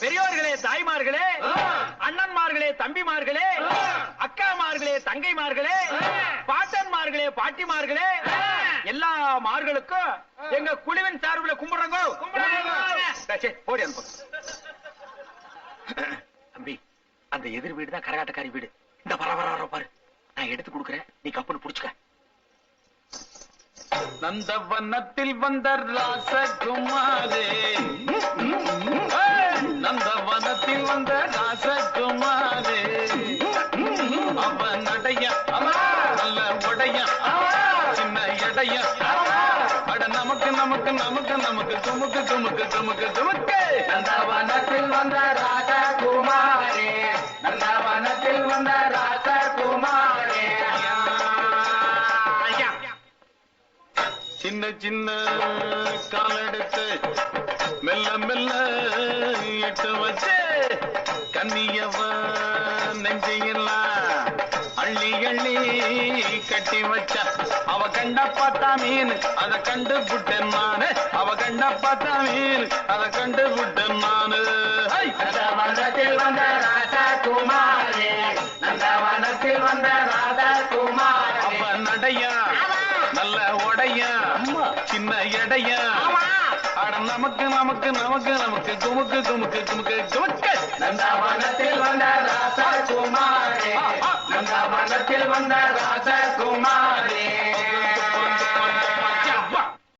பெரியோர்களே தாய்மார்களே அண்ணன்மார்களே தம்பிமார்களே அக்காமார்களே தங்கைமார்களே பாட்டன்மார்களே பாட்டிமார்களே எல்லா மார்களுக்கும் எங்க குழுவின் சார்பில் கும்பிடுறோங்க. அந்த பக்கம். தம்பி அந்த எதிர் வீடு தான் கரகாட்டக்காரி வீடு. இந்த வர வர வர பாரு. நான் எடுத்து கொடுக்குறேன். நீ கப்புன்னு புடிச்சுக்க. நந்தவனத்தில் வந்த ராசகுமாரே வந்த ராசகுமாரே. அவன் நடைய நல்ல உடைய சின்ன எடைய. அட நமக்கு நமக்கு நமக்கு நமக்கு துமுக்கு துமுக்கு துமுக்கு துமுக்கு. நந்தவனத்தில் வந்த ராஜகுமாரே நந்தவனத்தில் வந்த ராஜகுமாரே சின்ன சின்ன காலெடுத்து மெல்ல மெல்ல எட்டு வச்சு கன்னியவ நெஞ்சையெல்லாம் அள்ளி அள்ளி கட்டி வச்ச. அவ கண்ட பார்த்தா மீன் அத கண்டு புட்டேன் நானு அவ கண்ட பார்த்தா மீன் அத கண்டு புட்டேன் நானு ஹை! நந்தவனத்தில் வந்த ராஜகுமாரே நந்தவனத்தில் வந்த ராஜகுமாரே. அவ நடையா? நல்ல உடையா? சின்ன எடையா? அட நமக்கு நமக்கு நமக்கு நமக்கு குமுக்கு குமுக்கு குமுக்கு குமுக்கு நந்தவனத்தில் வந்த ராஜகுமாரே நந்தவனத்தில் வந்த ராஜகுமாரே